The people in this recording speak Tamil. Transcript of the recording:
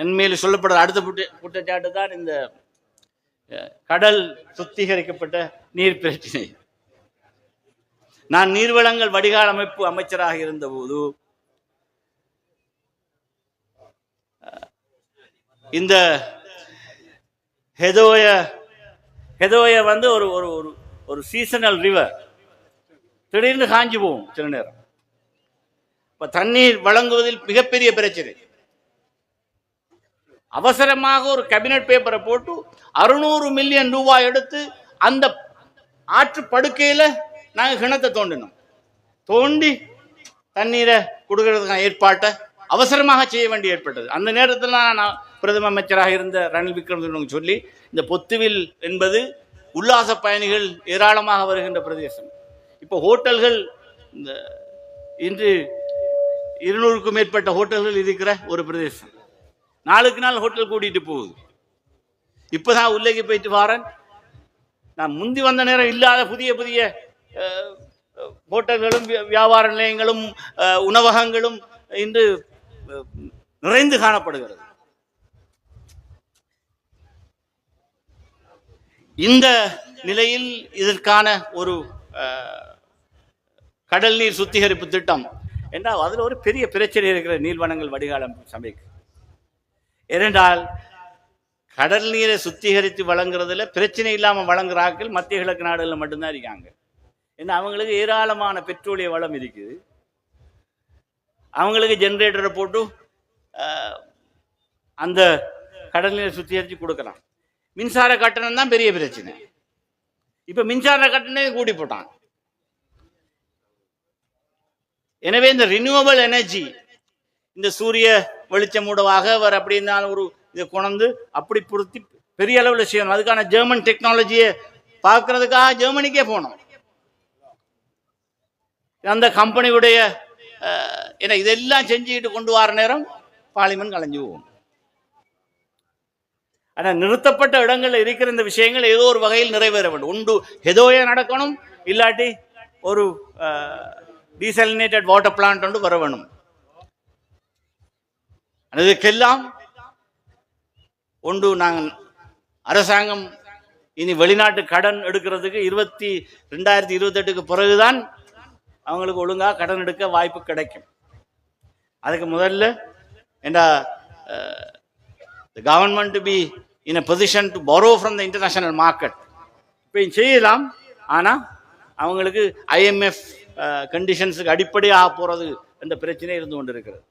என் சொல்லப்படுற அடுத்த குற்ற குற்றச்சாட்டு தான் இந்த கடல் சுத்திகரிக்கப்பட்ட நீர் பிரச்சனை. நான் நீர்வளங்கள் வடிகால் அமைப்பு அமைச்சராக இருந்தபோது இந்த ஹெதோய ஹெதோய வந்து ஒரு ஒரு ஒரு ஒரு சீசனல் ரிவர் திடீர்னு காஞ்சி போகும் சில நேரம். இப்ப தண்ணீர் வழங்குவதில் மிகப்பெரிய பிரச்சனை. அவசரமாக ஒரு கேபினட் பேப்பரை போட்டு அறுநூறு மில்லியன் ரூபாய் எடுத்து அந்த ஆற்று படுக்கையில் நாங்கள் கிணத்தை தோண்டினோம். தோண்டி தண்ணீரை கொடுக்கறதுக்கான ஏற்பாட்டை அவசரமாக செய்ய வேண்டி ஏற்பட்டது. அந்த நேரத்தில் நான் பிரதம அமைச்சராக இருந்த ரணில் விக்ரமசிங்க சொல்லி இந்த பொத்துவில் என்பது உல்லாச பயணிகள் ஏராளமாக வருகின்ற பிரதேசம். இப்போ ஹோட்டல்கள் இந்த இன்று இருநூறுக்கும் மேற்பட்ட ஹோட்டல்கள் இருக்கிற ஒரு பிரதேசம். நாளுக்கு நாள் ஹோட்டல் கூட்டிட்டு போகுது. இப்பதான் உள்ளேக்கு போயிட்டு வாரன். நான் முந்தி வந்த நேரம் இல்லாத புதிய புதிய ஹோட்டல்களும் வியாபார நிலையங்களும் உணவகங்களும் இன்று நிறைந்து காணப்படுகிறது. இந்த நிலையில் இதற்கான ஒரு கடல் நீர் சுத்திகரிப்பு திட்டம். என்றால் அதில் ஒரு பெரிய பிரச்சனை இருக்கிற நீர்வனங்கள் வடிகாலம் சமைக்கு ஏனென்றால் கடல் நீரை சுத்திகரித்து வழங்குறதுல பிரச்சனை இல்லாமல் வழங்குற ஆட்கள் மத்திய கிழக்கு நாடுகளில் மட்டும்தான் இருக்காங்க. ஏன்னா அவங்களுக்கு ஏராளமான பெட்ரோலிய வளம் இருக்குது. அவங்களுக்கு ஜென்ரேட்டரை போட்டு அந்த கடல் நீரை சுத்திகரித்து கொடுக்கலாம். மின்சார கட்டணம் தான் பெரிய பிரச்சனை. இப்போ மின்சார கட்டணம் கூடி போட்டான் எனவே இந்த ரினியூவபிள் எனர்ஜி இந்த சூரிய வெளிச்சமூடவாக அவர் அப்படி இருந்தாலும் ஒரு இதை கொண்டு அப்படி பொருத்தி பெரிய அளவில் செய்யணும். அதுக்கான ஜெர்மன் டெக்னாலஜியை பார்க்கறதுக்காக ஜெர்மனிக்கே போனோம். அந்த கம்பெனியுடைய ஏன்னா இதெல்லாம் செஞ்சுக்கிட்டு கொண்டு வர நேரம் பாலிமன் கலைஞ்சு போகும். ஆனால் நிறுத்தப்பட்ட இடங்களில் இருக்கிற இந்த விஷயங்கள் ஏதோ ஒரு வகையில் நிறைவேற வேண்டும். உண்டு ஏதோயே நடக்கணும் இல்லாட்டி ஒரு டீசலினேட்டட் வாட்டர் பிளான்ட் ஒன்று வர வேணும். இதுக்கெல்லாம் ஒன்று நாங்கள் அரசாங்கம் இனி வெளிநாட்டு கடன் எடுக்கிறதுக்கு இருபத்தி ரெண்டாயிரத்தி இருபத்தெட்டுக்கு பிறகுதான் அவங்களுக்கு ஒழுங்காக கடன் எடுக்க வாய்ப்பு கிடைக்கும். அதுக்கு முதல்ல என்ன government to be in a position to borrow from the the market இப்போ செய்யலாம். ஆனால் அவங்களுக்கு ஐஎம்எஃப் கண்டிஷன்ஸுக்கு அடிப்படையாக போகிறது என்ற பிரச்சனை இருந்து கொண்டிருக்கிறது.